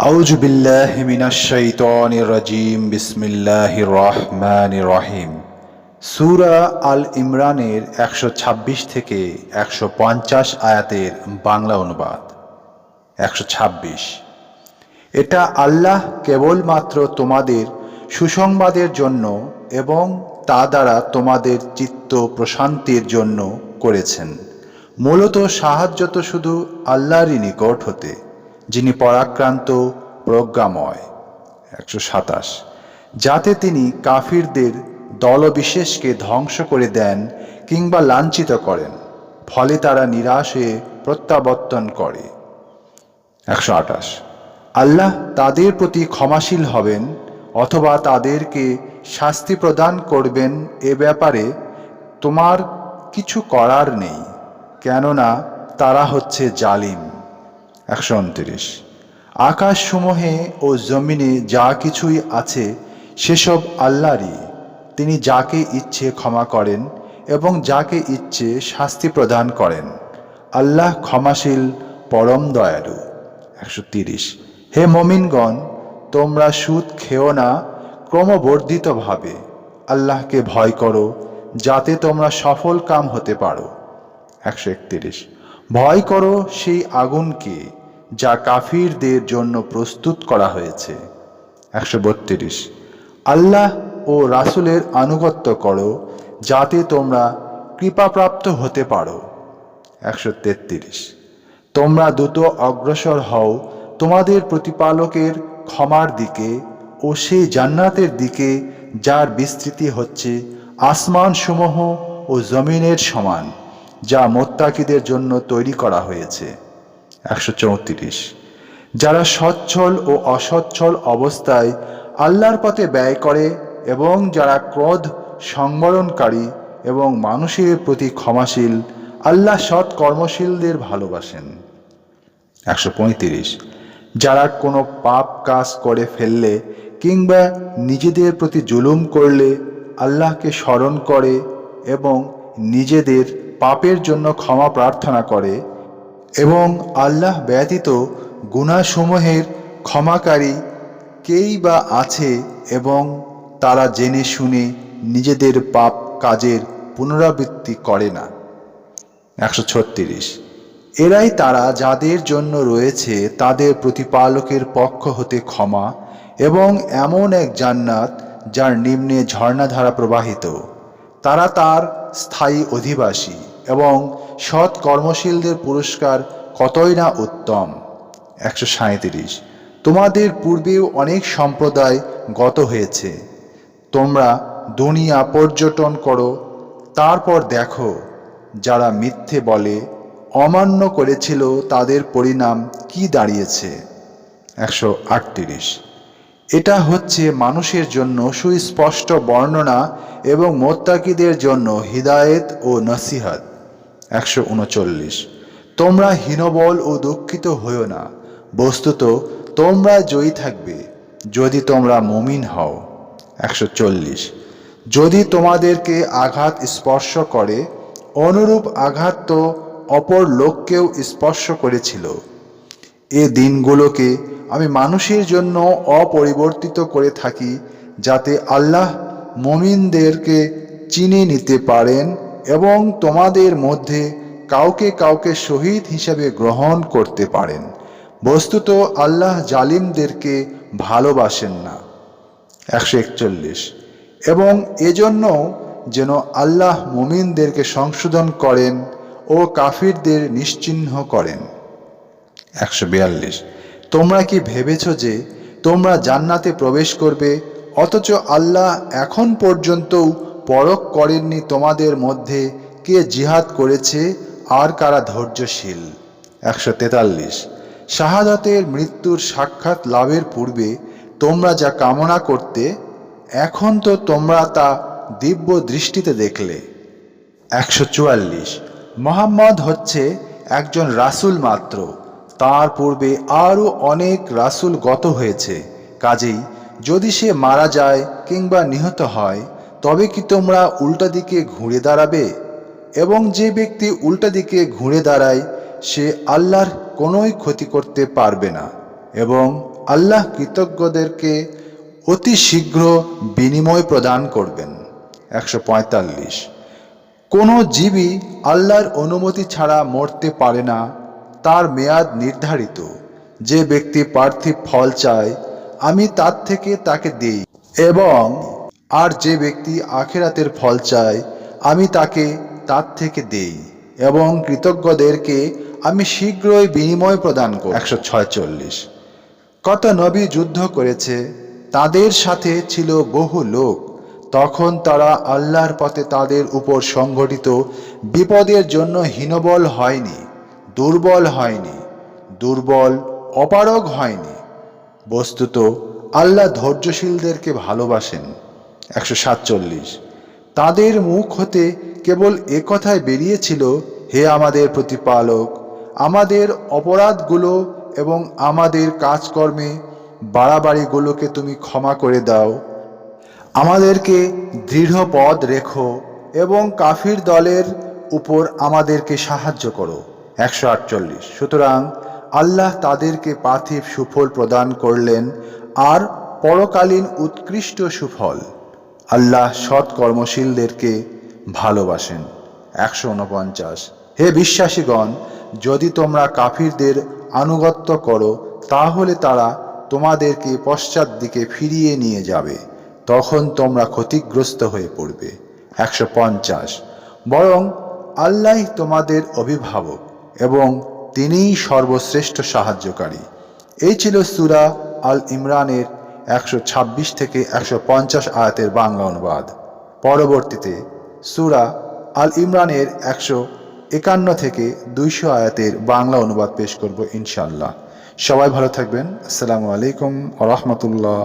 আউজ বিল্লাহ শাইতানির রাজীম বিসমিল্লাহ রহমান রহিম। সূরা আল ইমরানের একশো ছাব্বিশ থেকে একশো পঞ্চাশ আয়াতের বাংলা অনুবাদ। একশো ছাব্বিশ। এটা আল্লাহ কেবলমাত্র তোমাদের সুসংবাদের জন্য এবং তা দ্বারা তোমাদের চিত্ত প্রশান্তির জন্য করেছেন। মূলত সাহায্য তো শুধু আল্লাহরই নিকট হতে। যিনি পরাক্রান্ত, প্রজ্ঞাময়। একশো সাতাশ। যাতে তিনি কাফিরদের দলবিশেষকে ধ্বংস করে দেন কিংবা লাঞ্ছিত করেন, ফলে তারা নিরাশ হয়ে প্রত্যাবর্তন করে। একশো আঠাশ। আল্লাহ তাদের প্রতি ক্ষমাশীল হবেন অথবা তাদেরকে শাস্তি প্রদান করবেন এ ব্যাপারে তোমার কিছু করার নেই, কেননা তারা হচ্ছে জালিম। একশো উনত্রিশ আকাশসমূহে ও জমিনে যা কিছুই আছে, সেসব আল্লাহরই। তিনি যাকে ইচ্ছে ক্ষমা করেন এবং যাকে ইচ্ছে শাস্তি প্রদান করেন। আল্লাহ ক্ষমাশীল, পরম দয়ালু। একশো তিরিশ। হে মমিনগণ, তোমরা সুদ খেও না, ক্রমবর্ধিতভাবে। আল্লাহকে ভয় করো, যাতে তোমরা সফল কাম হতে পারো। একশো একত্রিশ। ভয় করো সেই আগুনকে যা কাফিরদের জন্য প্রস্তুত করা হয়েছে। একশো বত্রিশ। আল্লাহ ও রাসুলের আনুগত্য করো যাতে তোমরা কৃপাপ্রাপ্ত হতে পারো। একশো তেত্রিশ। তোমরা দ্রুত অগ্রসর হও তোমাদের প্রতিপালকের ক্ষমার দিকে ও সেই জান্নাতের দিকে যার বিস্তৃতি হচ্ছে আসমানসমূহ ও জমিনের সমান। যা মোত্তাকিদের জন্য তৈরি করা হয়েছে। একশো চৌত্রিশ। যারা সচ্ছল ও অসচ্ছল অবস্থায় আল্লাহর পথে ব্যয় করে এবং যারা ক্রোধ, সংবরণকারী এবং মানুষের প্রতি ক্ষমাশীল, আল্লাহ সৎ কর্মশীলদের ভালোবাসেন। একশো পঁয়ত্রিশ। যারা কোনো পাপ কাজ করে ফেললে কিংবা নিজেদের প্রতি জুলুম করলে আল্লাহকে স্মরণ করে এবং নিজেদের পাপের জন্য ক্ষমা প্রার্থনা করে এবং আল্লাহ ব্যতীত গুণাসমূহের ক্ষমাকারী কেই বা আছে এবং তারা জেনে শুনে নিজেদের পাপ কাজের পুনরাবৃত্তি করে না। একশো ছত্রিশ। এরাই তারা যাদের জন্য রয়েছে তাদের প্রতিপালকের পক্ষ হতে ক্ষমা এবং এমন এক জান্নাত যার নিম্নে ঝর্ণাধারা প্রবাহিত। তারা তার স্থায়ী অধিবাসী। এবং সৎ কর্মশীলদের পুরস্কার কতই না উত্তম? একশো সাঁত্রিশ তোমাদের পূর্বেও অনেক সম্প্রদায় গত হয়েছে। তোমরা দুনিয়া পর্যটন করো, তারপর দেখো, যারা মিথ্যে বলে, অমান্য করেছিল তাদের পরিণাম কি দাঁড়িয়েছে? একশো আটত্রিশ। এটা হচ্ছে মানুষের জন্য সুস্পষ্ট বর্ণনা এবং মোত্তাকিদের জন্য হিদায়েত ও নসিহাত। একশো উনচল্লিশ। তোমরা হীনবল ও দুঃখিত হইও না। বস্তুত তোমরা জয়ী থাকবে, যদি তোমরা মমিন হও। একশো চল্লিশ। যদি তোমাদেরকে আঘাত স্পর্শ করে, অনুরূপ আঘাত তো অপর লোককেও স্পর্শ করেছিল। এ দিনগুলোকে আমি মানুষের জন্য অপরিবর্তিত করে থাকি, যাতে আল্লাহ মমিনদেরকে চিনে নিতে পারেন এবং তোমাদের মধ্যে কাউকে কাউকে শহীদ হিসাবে গ্রহণ করতে পারেন। বস্তুত আল্লাহ জালিমদেরকে ভালোবাসেন না। একশো একচল্লিশ। এবং এজন্য যেন আল্লাহ মুমিনদেরকে সংশোধন করেন ও কাফিরদের নিশ্চিহ্ন করেন। একশো বিয়াল্লিশ। তোমরা কি ভেবেছ যে তোমরা জান্নাতে প্রবেশ করবে, অথচ আল্লাহ এখন পর্যন্তও পরখ করেননি তোমাদের মধ্যে কে জিহাদ করেছে, আর কারা ধৈর্যশীল? একশো তেতাল্লিশ। শাহাদাতের মৃত্যুর সাক্ষাৎ লাভের পূর্বে তোমরা যা কামনা করতে, এখন তো তোমরা তা দিব্য দৃষ্টিতে দেখলে। একশো চুয়াল্লিশ। মোহাম্মদ হচ্ছে একজন রাসূল মাত্র। তার পূর্বে আরও অনেক রাসূল গত হয়েছে। কাজেই যদি সে মারা যায় কিংবা নিহত হয় তবে কি তোমরা উল্টা দিকে ঘুরে দাঁড়াবে? এবং যে ব্যক্তি উল্টা দিকে ঘুরে দাঁড়ায়, সে আল্লাহর কোনোই ক্ষতি করতে পারবে না। এবং আল্লাহ কৃতজ্ঞদেরকে অতি শীঘ্র বিনিময় প্রদান করবেন। একশো পঁয়তাল্লিশ। কোনো জীবই আল্লাহর অনুমতি ছাড়া মরতে পারে না। তার মেয়াদ নির্ধারিত। যে ব্যক্তি পার্থিব ফল চায়, আমি তার থেকে তাকে দেই। এবং আর যে ব্যক্তি আখেরাতের ফল চায় আমি তাকে তার থেকে দেই এবং কৃতজ্ঞদেরকে আমি শীঘ্রই বিনিময় প্রদান করি। একশো ছয়চল্লিশ। কত নবী যুদ্ধ করেছে তাদের সাথে ছিল বহু লোক। তখন তারা আল্লাহর পথে তাদের উপর সংঘটিত বিপদের জন্য হীনবল হয়নি দুর্বল হয়নি দুর্বল অপারগ হয়নি। বস্তুত আল্লাহ ধৈর্যশীলদেরকে ভালোবাসেন। একশো সাতচল্লিশ। তাদের মুখ হতে কেবল একথাই বেরিয়েছিল, হে আমাদের প্রতিপালক, আমাদের অপরাধগুলো এবং আমাদের কাজকর্মে বাড়াবাড়িগুলোকে তুমি ক্ষমা করে দাও। আমাদেরকে দৃঢ় পদ রেখো এবং কাফির দলের উপর আমাদেরকে সাহায্য করো। একশো আটচল্লিশ। সুতরাং আল্লাহ তাদেরকে পার্থিব সুফল প্রদান করলেন আর পরকালীন উৎকৃষ্ট সুফল। আল্লাহ সৎ কর্মশীলদেরকে ভালোবাসেন। একশো উনপঞ্চাশ। হে বিশ্বাসীগণ, যদি তোমরা কাফিরদের আনুগত্য করো, তাহলে তারা তোমাদেরকে পশ্চাৎ দিকে ফিরিয়ে নিয়ে যাবে, তখন তোমরা ক্ষতিগ্রস্ত হয়ে পড়বে। একশো পঞ্চাশ। বরং আল্লাহ তোমাদের অভিভাবক এবং তিনিই সর্বশ্রেষ্ঠ সাহায্যকারী। এই ছিল সুরা আল ইমরানের একশো ছাব্বিশ থেকে একশো পঞ্চাশ আয়াতের বাংলা অনুবাদ। পরবর্তীতে সুরা আল ইমরানের একশো একান্ন থেকে দুইশো আয়াতের বাংলা অনুবাদ পেশ করব ইনশাল্লাহ সবাই ভালো থাকবেন। আসসালামু আলাইকুম রহমতুল্লাহ